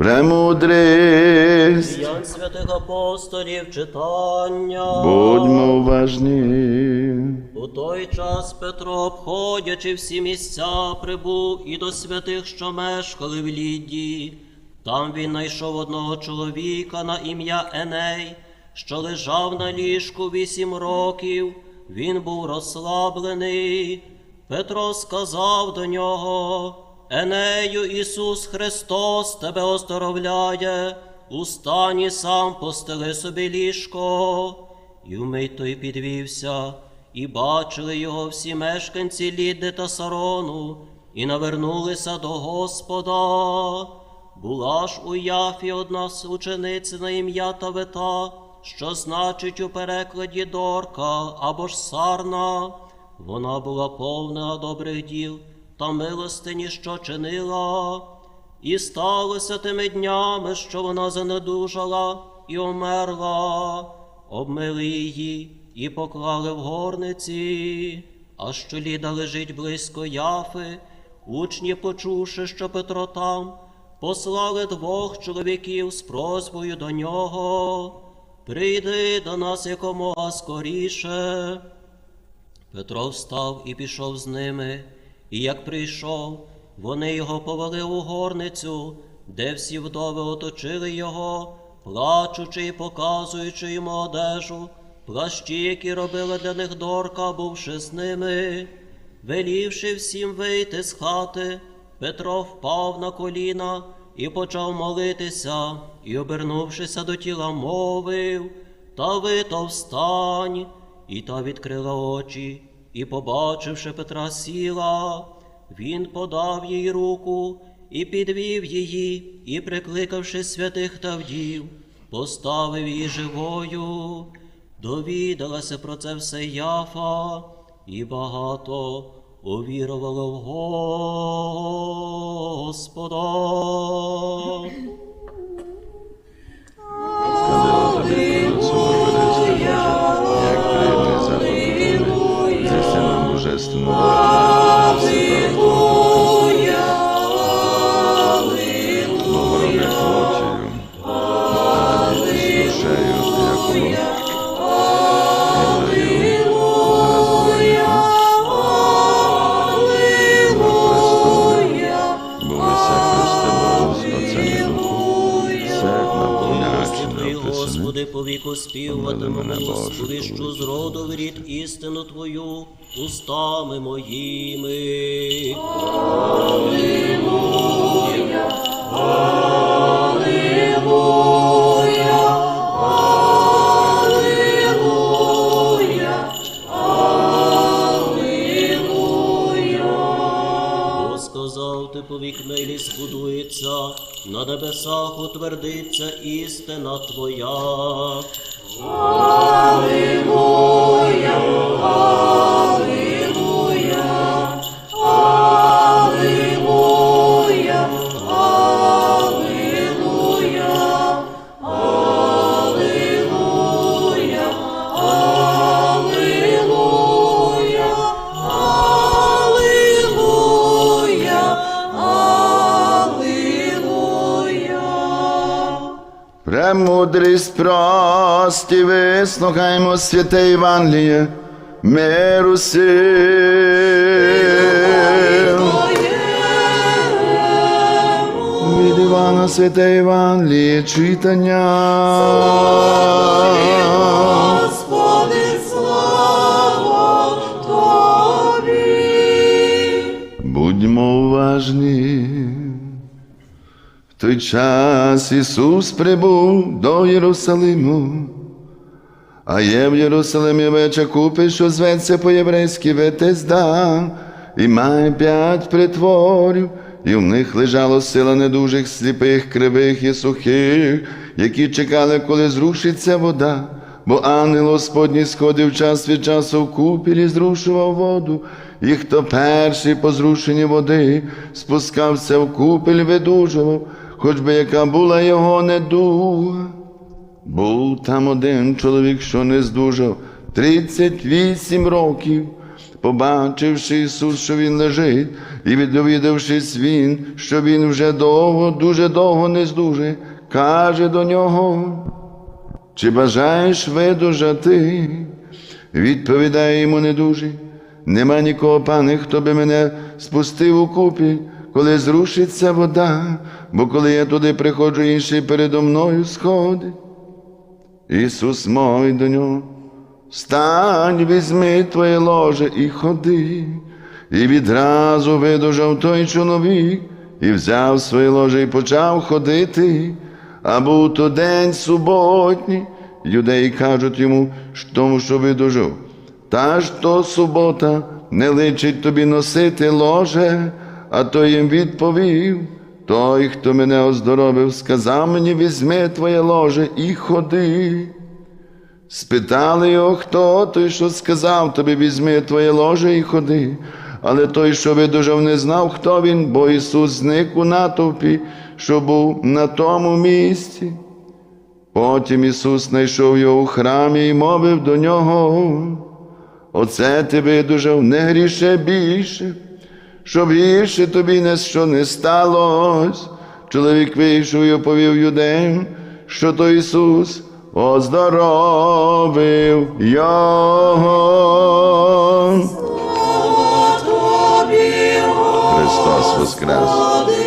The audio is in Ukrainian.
Премудрість, Діянь святих апостолів читання. будьмо уважні. У той час Петро, обходячи всі місця, прибув і до святих, що мешкали в Лідії. Там він знайшов одного чоловіка на ім'я Еней, що лежав на ліжку вісім років. Він був розслаблений. Петро сказав до нього: Енею Ісус Христос тебе оздоровляє, устані сам постели собі ліжко. І вмить той підвівся, і бачили його всі мешканці Лідди та Сарону, і навернулися до Господа. Була ж у Яфі одна з учениць на ім'я Тавета, що значить у перекладі Дорка або ж Сарна. Вона була повна добрих діл та милостині, що чинила. І сталося тими днями, що вона занедужала і омерла, обмили її і поклали в горниці, а що ліда лежить близько Яфи, учні, почувши, що Петро там, послали двох чоловіків з просьбою до нього. Прийди до нас якомога скоріше. Петро встав і пішов з ними, і як прийшов, вони його повели у горницю, де всі вдови оточили його, плачучи і показуючи йому одежу, плащі, які робили для них дорка, бувши з ними. Велівши всім вийти з хати, Петро впав на коліна і почав молитися, і, обернувшися до тіла, мовив, та ви то встань. І та відкрила очі, і, побачивши Петра сіла, він подав їй руку і підвів її, і, прикликавши святих та вдів, поставив її живою. Довідалася про це все Яфа, і багато увірувало в Господа. Господи, по віку співатиму, Помили мене, Боже, сповіщу помилуй. з роду в рід істину Твою устами моїми. Бо на небесах утвердиться істина Твоя. Премудрість прості, вислухаймо святе Євангеліє, миру сил. Від Івана святе Євангеліє читання. Господи, слава Тобі! Будьмо уважні. Той час Ісус прибув до Єрусалиму, а є в Єрусалимі веча купи, що зветься по-єврейськи Ветезда, і має п'ять притворів, і в них лежало сила недужих, сліпих, кривих і сухих, які чекали, коли зрушиться вода. Бо ангел Господній сходив час від часу в купілі, зрушував воду, і хто перший по зрушенні води спускався в купель, видужував, хоч би яка була його недуга. Був там один чоловік, що не здужав, 38 років, Побачивши Ісус, що Він лежить, і віддовідавшись він, що Він вже довго, дуже довго не здужий, каже до нього, чи бажаєш видужати? Відповідає йому недужий. Нема нікого, пане, хто би мене спустив у купі, коли зрушиться вода, бо коли я туди приходжу, інший передо мною сходить. Ісус мовить до нього, стань, візьми твоє ложе і ходи. І відразу видужав той чоловік, і взяв своє ложе і почав ходити. А був то день суботній, юдеї кажуть йому, тому що видужав. Та ж то субота не личить тобі носити ложе, а той їм відповів. Той, хто мене оздоровив, сказав мені, візьми твоє ложе і ходи. Спитали його, хто той, що сказав тобі, візьми твоє ложе і ходи. Але той, що видужав, не знав, хто він, бо Ісус зник у натовпі, що був на тому місці. Потім Ісус знайшов його у храмі і мовив до нього. Оце ти видужав, не гріше більше, щоб гірше тобі не що не сталося. Чоловік вийшов і оповів людей, що то Ісус оздоровив його. Тобі, Христос Воскрес!